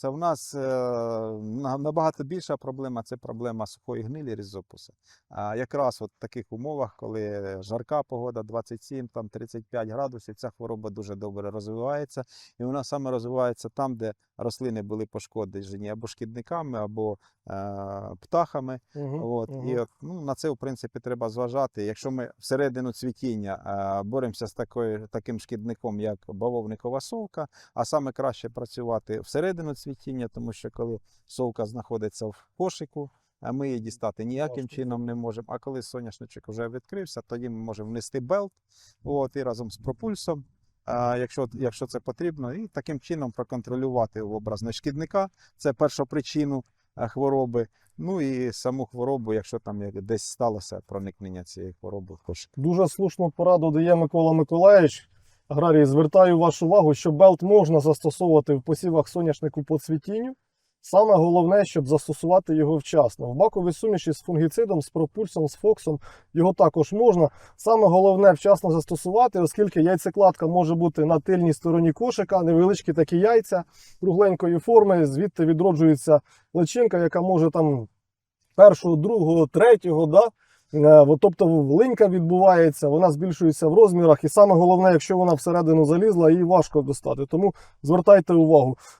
Це в нас е, набагато більша проблема це проблема сухої гнилі різопуса. А якраз от в таких умовах, коли жарка погода, 27-35 градусів, ця хвороба дуже добре розвивається. І вона саме розвивається там, де рослини були пошкоджені або шкідниками, або е, птахами. Мгм, От, мгм. І от, ну, на це, в принципі, треба зважати. Якщо ми всередину цвітіння е, боремося з такою, таким шкідником, як бавовникова совка, а саме краще працювати всередину цвітіння, тому що коли совка знаходиться в кошику, а ми її дістати ніяким чином не можемо. А коли соняшничок вже відкрився, тоді ми можемо внести белт от, і разом з пропульсом. А якщо, якщо це потрібно, і таким чином проконтролювати образно шкідника, це першопричину е, хвороби. Ну і саму хворобу, якщо там десь сталося проникнення цієї хвороби в кошик. Дуже слушну пораду дає Микола Миколаївич. Аграрії, звертаю вашу увагу, що белт можна застосовувати в посівах соняшнику по цвітінню. Саме головне, щоб застосувати його вчасно. В баковій суміші з фунгіцидом, з пропульсом, з фоксом його також можна. Саме головне вчасно застосувати, оскільки яйцекладка може бути на тильній стороні кошика, невеличкі такі яйця кругленької форми, звідти відроджується личинка, яка може там першого, другого, третього, да? Е, Тобто линька відбувається, вона збільшується в розмірах, і саме головне, якщо вона всередину залізла, її важко достати. Тому звертайте увагу.